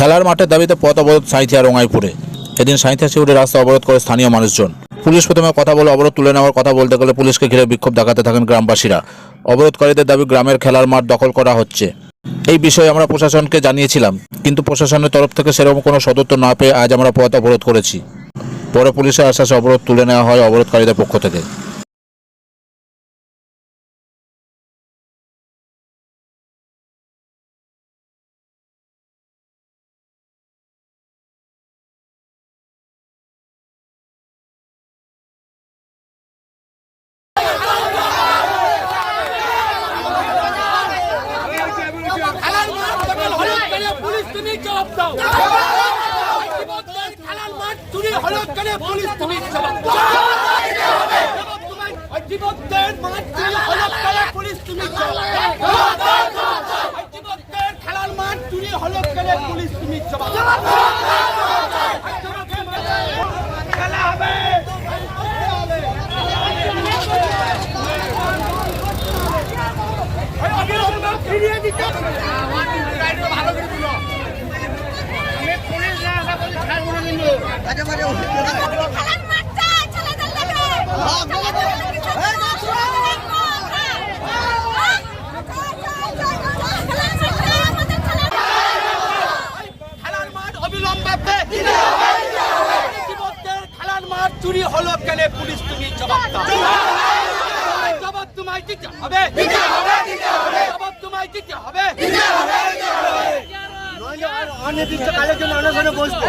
খেলার মাঠের দাবিতে পথ অবরোধ সাঁইথিয়া রঙাইপুরে। এদিন সাঁইথিয়া শিউরে রাস্তা অবরোধ করে স্থানীয় মানুষজন। পুলিশ প্রথমে কথা বলে অবরোধ তুলে নেওয়ার কথা বলতে গেলে পুলিশকে ঘিরে বিক্ষোভ দেখাতে থাকেন গ্রামবাসীরা। অবরোধকারীদের দাবি গ্রামের খেলার মাঠ দখল করা হচ্ছে। এই বিষয়ে আমরা প্রশাসনকে জানিয়েছিলাম, কিন্তু প্রশাসনের তরফ থেকে সেরকম কোনো সদুত্তর না পেয়ে আজ আমরা পথ অবরোধ করেছি। পরে পুলিশের আশ্বাসে অবরোধ তুলে নেওয়া হয় অবরোধকারীদের পক্ষ থেকে খেলার মাঠ দখল হলো কেন পুলিশ তুমি জবাব দাও খেলার মাঠ চুরি হলো পুলিশ তুমি জবাব দাও জবাব তোমায় অধিবক্তের মাঠ চুরি হলো কেন পুলিশ তুমি জবাব খেলার মাঠ। চুরি হলো কেন পুলিশ তুমি জবাব খেলা হবে। ফিরিয়ে দিতে ভালো করে দিল চুরি হলো কেন পুলিশ তুমি জবাব দাও। জবাব তোমায় দিতে হবে। জবাব তোমায় দিতে হবে। అనిర్దిష్ట కాలేజీలో అనగానే పోసుకో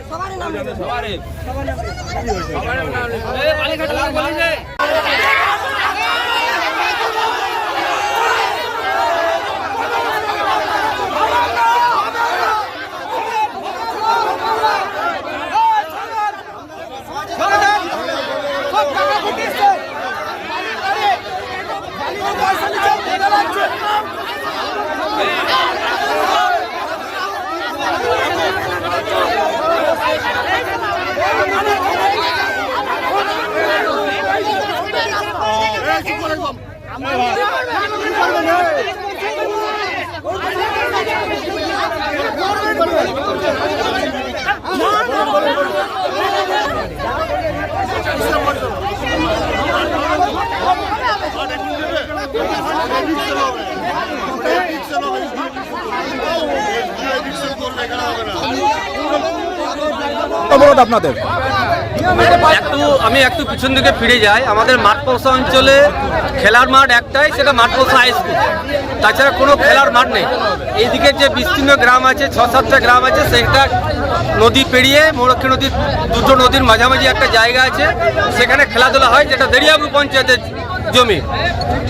సవారీ సవారీ আপনাদের। একটু, আমি একটু পিছন দিকে ফিরে যাই। আমাদের মাঠপোসা অঞ্চলে খেলার মাঠ একটাই, সেটা মাঠপোসা হাই স্কুল তাছাড়া কোনো খেলার মাঠ নেই। এইদিকে যে বিস্তীর্ণ গ্রাম আছে, ছ সাতটা গ্রাম আছে, সেটা নদী পেরিয়ে মোরক্ষী নদীর, দুটো নদীর মাঝামাঝি একটা জায়গা আছে। সেখানে খেলাধুলা হয়, যেটা দেরিয়াবু পঞ্চায়েতের জমি।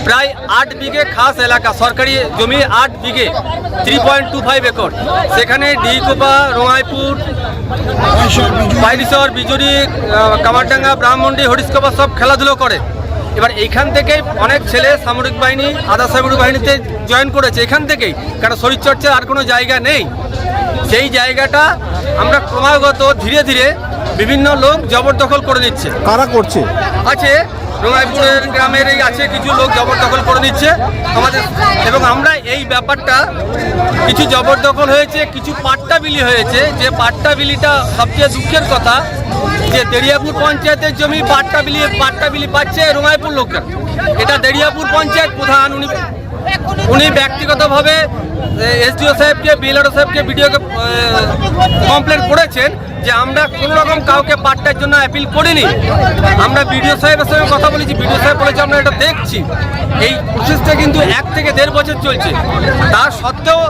প্রায় আট বিঘে খাস এলাকা সরকারি জমি আট বিঘে three point two five acre. সেখানে ডিকোপা রঙাইপুর বাইরিশর বিজুরি কামারডাঙ্গা ব্রাহ্মণডি হরিশকপা সব খেলাধুলো করে। এবার এইখান থেকেই অনেক ছেলে সামরিক বাহিনী আধা সামরিক বাহিনীতে জয়েন করেছে। এখান থেকেই কারণ শরীরচর্চার আর কোনো জায়গা নেই। সেই জায়গাটা আমরা ক্রমাগত ধীরে ধীরে বিভিন্ন লোক জবরদখল করে নিচ্ছে। কারা করছে? আছে রঙাইপুরের গ্রামের এই আছে, কিছু লোক জবরদখল করে নিচ্ছে। আমাদের এবং আমরা এই ব্যাপারটা কিছু জবরদখল হয়েছে, কিছু পাট্টা বিলি হয়েছে। যে পাট্টা বিলিটা সবচেয়ে দুঃখের কথা, যে দেরিয়াপুর পঞ্চায়েতের জমি পাট্টা বিলি পাট্টা বিলি পাচ্ছে রঙাইপুর লোকের। এটা দেরিয়াপুর পঞ্চায়েত প্রধান, উনি উনি ব্যক্তিগতভাবে এসডিও সাহেবকে, বিএলআরও সাহেবকে, বিডিওকে কমপ্লেন করেছেন। যে আমরা কোনো রকম কাউকে পাট্টার জন্য অ্যাপিল করিনি। আমরা বিডিও সাহেবের সঙ্গে কথা বলেছি, বিডিও সাহেব বলেছে আমরা এটা দেখছি। এই প্রসেসটা কিন্তু এক থেকে দেড় বছর চলছে। তা সত্ত্বেও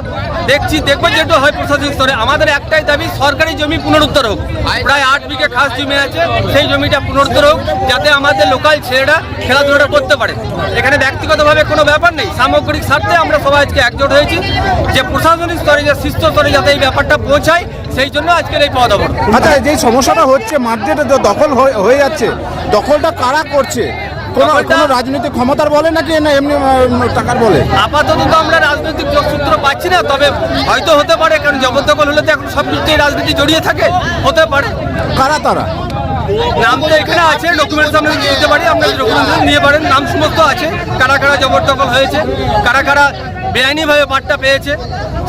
দেখছি, দেখব যেটা হয় প্রশাসনিক স্তরে। আমাদের একটাই দাবি, সরকারি জমি পুনরুদ্ধার হোক। প্রায় আট বিঘে খাস জমি আছে, সেই জমিটা পুনরুদ্ধার হোক, যাতে আমাদের লোকাল ছেলেরা খেলাধুলাটা করতে পারে। এখানে ব্যক্তিগতভাবে কোনো ব্যাপার নেই। সামগ্রিক স্বার্থে আমরা সবাই আজকে একজোট হয়েছি যে প্রশাসনিক স্তরে, যে শীর্ষ স্তরে যাতে এই ব্যাপারটা পৌঁছায় সেই জন্য আজকের এই পদ অবরোধ। আচ্ছা যে সমস্যাটা হচ্ছে দ- দখল হয়ে- যাচ্ছে দখলটা কারা করছে? কোনো কোনো রাজনৈতিক ক্ষমতার বলে নাকি না এমনি টাকার বলে? আপাতত তো আমরা রাজনৈতিক রাজনৈতিক যোগসূত্র পাচ্ছি না তবে হয়তো হতে পারে কারণ জবরদখল হলে তো এখন সব কিছুতেই রাজনীতি জড়িয়ে থাকে হতে পারে। কারা তারা? নাম তো এখানে আছে ডকুমেন্টস আমরা দিতে পারি আপনাদের ডকুমেন্টস নিয়ে পারেন নাম সমস্ত আছে কারা কারা জবরদখল হয়েছে কারা কারা বেআইনিভাবে পাঠটা পেয়েছে,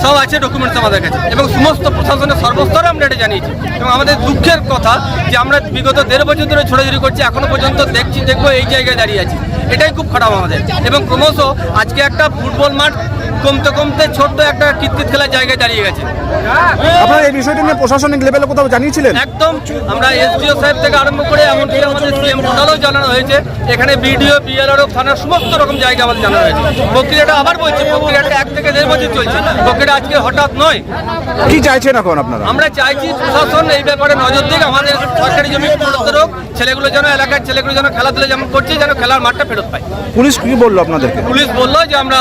সব আছে ডকুমেন্টস আমাদের কাছে। এবং সমস্ত প্রশাসনের সর্বস্তরে আমরা এটা জানিয়েছি। এবং আমাদের দুঃখের কথা যে আমরা বিগত দেড় বছর ধরে ছোটাছুরি করছি, এখনও পর্যন্ত দেখছি, দেখব এই জায়গায় দাঁড়িয়ে আছি। এটাই খুব খারাপ আমাদের। এবং ক্রমশ আজকে একটা ফুটবল মাঠ কমতে কমতে ছোট্ট একটা কীর্তিত খেলার জায়গায় দাঁড়িয়ে গেছে। আপনারা এই বিষয়টি নিয়ে প্রশাসনিক লেভেলে কোথাও জানিয়েছিলেন? একদম আমরা এসডিও সাহেব থেকে আরম্ভ করে এমনকি আমাদের সিএম টোটালও জানানো হয়েছে। এখানে বিডিও বিএলআরও থানার সমস্ত রকম জায়গা আমাদের জানানো হয়েছে। প্রক্রিয়াটা আবার বলছি প্রক্রিয়াটা এক থেকে দেড় বছর চলছে। প্রক্রিয়াটা আজকে হঠাৎ নয়। কি চাইছেন এখন আপনারা? আমরা চাইছি প্রশাসন এই ব্যাপারে নজর দিক আমাদের সরকারি জমি হোক ছেলেগুলো যেন এলাকার ছেলেগুলো যেন খেলাধুলা যেমন করছে যেন খেলার মাঠটা ফেরত পায়। পুলিশ কি বলল আপনাদেরকে? পুলিশ বলল যে আমরা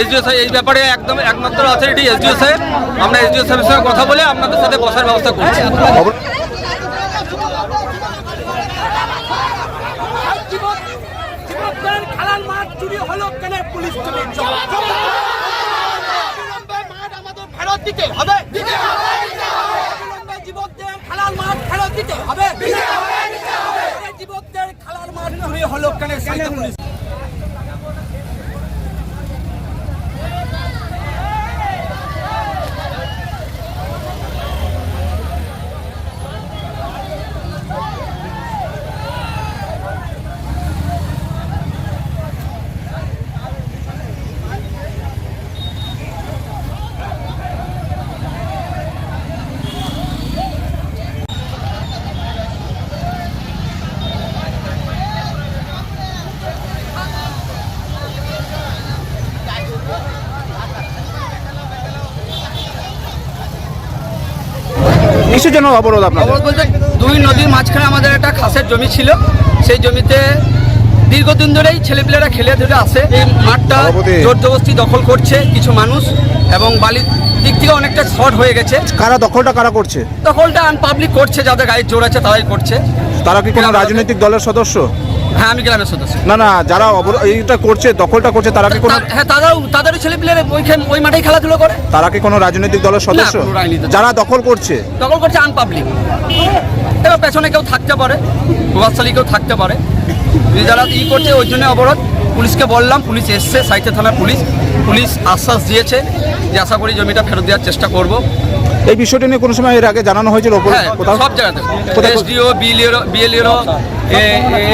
এসডিও সাহেব এই ব্যাপারে একদম একমাত্র অথরিটি এসডিও সাহেব আমরা এসডিও সাহেবের সঙ্গে কথা বলে আপনাদের সাথে বসার ব্যবস্থা করছি। পুলিশ হবে দিতে হবে খেলার মাঠ চুরি হলো কেন জন্য অবরোধ আপনার অবরোধ বলতে দুই নদীর মাঝখানে আমাদের একটা খাসের জমি ছিল। সেই জমিতে দীর্ঘদিন ধরেই ছেলেপিলেরা খেলে ধরে আসে। এই মাঠটা। জোর জবস্তি দখল করছে কিছু মানুষ এবং বালির দিক থেকে অনেকটা শর্ট হয়ে গেছে। কারা দখলটা কারা করছে? দখলটা আনপাবলিক করছে যাদের গায়ে জোর আছে তারাই করছে। তারা কি কোনো রাজনৈতিক দলের সদস্য? হ্যাঁ আমি গ্রামের সদস্য। না না যারা এইটা করছে দখলটা করছে তারা কি কোনো হ্যাঁ তারাও তাদেরও ছেলেপিলেরা ওইখানে ওই মাঠেই খেলাধুলো করে? তারা কি কোনো রাজনৈতিক দলের সদস্য? যারা দখল করছে। দখল করছে আনপাবলিক এবার পেছনে কেউ থাকতে পারে প্রভাবশালী কেউ থাকতে পারে। যারা ই করছে ওই জন্য অবরোধ। পুলিশকে বললাম পুলিশ এসছে সাইতে থানার পুলিশ। পুলিশ আশ্বাস দিয়েছে যে আশা করি জমিটা ফেরত দেওয়ার চেষ্টা করব। এই বিষয়টি নিয়ে কোনো সময় এর আগে জানানো হয়েছিল হ্যাঁ কোথাও? সব জায়গাতে। কোথায়- এসডিও বিএলইও বিএলইও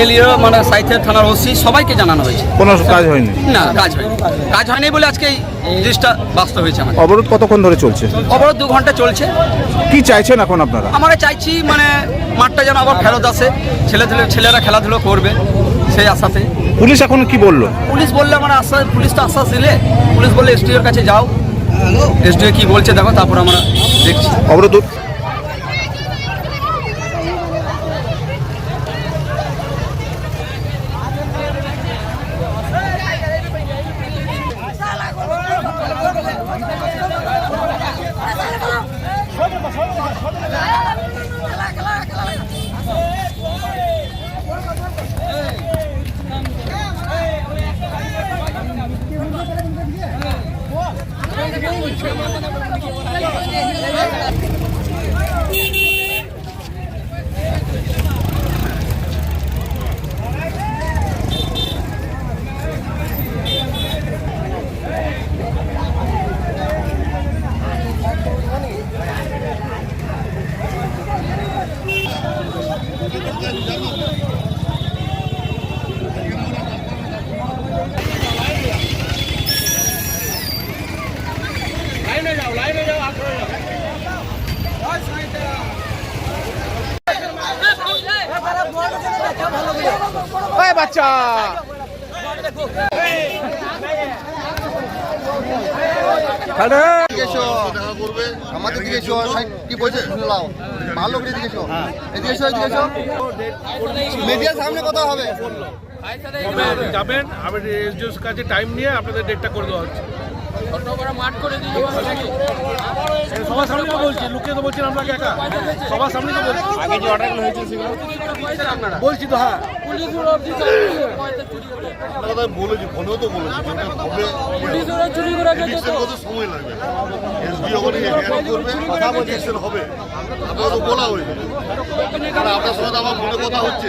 এলইও মানে সাইতে থানার ওসি সবাইকে জানানো হয়েছে। কোনো কাজ হয়নি? না কাজ হয়নি। কাজ হয়নি বলে আজকে এই জিনিসটা বাস্তব হয়েছে আমাদের। অবরোধ কতক্ষণ ধরে চলছে? অবরোধ দু ঘণ্টা চলছে। কি চাইছেন এখন আপনারা? আমরা চাইছি মানে মাঠটা যেন আবার ফেরত আসে। ছেলে ছেলে ছেলেরা খেলাধুলো করবে সেই আশাতে পুলিশ এখন কি বলল? পুলিশ বললে আমরা আশ্বাস পুলিশ তো আশ্বাস দিলে। পুলিশ বললে এসডিওর কাছে যাও। এসডিও কি বলছে দেখো তারপর আমরা দেখছি। অবরোধ বাচ্চা দিকে এসো। আমাদের দিকে কি বলছে? শুনলাম ভালো করে দিকে এসো। এদিকে এসো এদিকে এসো। মিডিয়ার সামনে কথা হবে। কবে যাবেন। আমি এসডিওর কাছে টাইম নিয়ে আপনাদের ডেটটা করে দেওয়া হচ্ছে। সবার সামনে তো বলছি লুকিয়ে তো বলছেন আপনাকে একা। সবার সামনে তো বলছি। আগে যে অর্ডারগুলো হয়েছে সেগুলো? বলছি তো হ্যাঁ। কথা বলেছি ফোনেও তো বলেছি যেটা হবে। এডিকশন কত সময় লাগবে। এসবি ওখানে এফআইআর করবে কথা বলছে হবে। আপনারা তো বলা হয়েছে। আপনার সঙ্গে আমার ফোনে কথা হচ্ছে।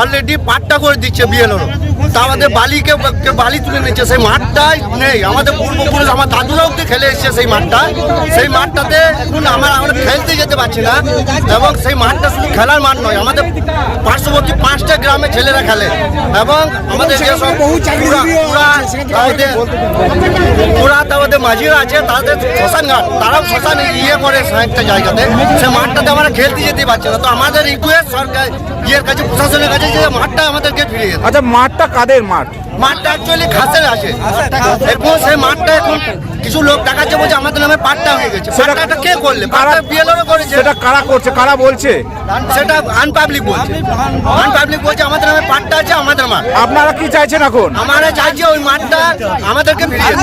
অলরেডি পাট্টা করে দিচ্ছে বিএলওর তা আমাদের বালিকে বালি তুলে নিচ্ছে, সেই মাঠটাই নেই। আমাদের পূর্বপুরুষ, আমার দাদুরা অব্দি খেলে এসেছে সেই মাঠটা সেই মাঠটাতে এখন আমরা আমরা খেলতে যেতে পারছি না। এবং সেই মাঠটা শুধু খেলার মাঠ নয়, আমাদের পার্শ্ববর্তী পাঁচটা গ্রামে ছেলেরা খেলে। এবং আমাদের পুরা আমাদের মাঝিরা আছে, তাদের শ্মশান ঘাট তারাও শ্মশান ইয়ে করে একটা জায়গাতে। সেই মাঠটাতে আমরা খেলতে যেতে পারছি না। তো আমাদের রিকোয়েস্ট সরকার ইয়ের কাছে প্রশাসনের কাছে যে মাঠটা আমাদেরকে ফিরিয়ে দেয় আচ্ছা মাঠটা কাদের মাঠ? মাঠটা অ্যাকচুয়ালি খাসের আছে। এখন সেই মাঠটা এখন কিছু লোক দেখাচ্ছে বলছে আমাদের নামে পাট্টা হয়ে গেছে। পাট্টাটা কে করলে? পাট্টা বিএলও করেছে। সেটা কারা করছে? কারা বলছে? সেটা আনপাবলিক বলছে। আনপাবলিক বলছে আমাদের নামে পাট্টা আছে আমাদের মাঠ। আপনারা কি চাইছেন এখন? আমরা চাইছি ওই মাঠটা আমাদেরকে ফিরিয়ে।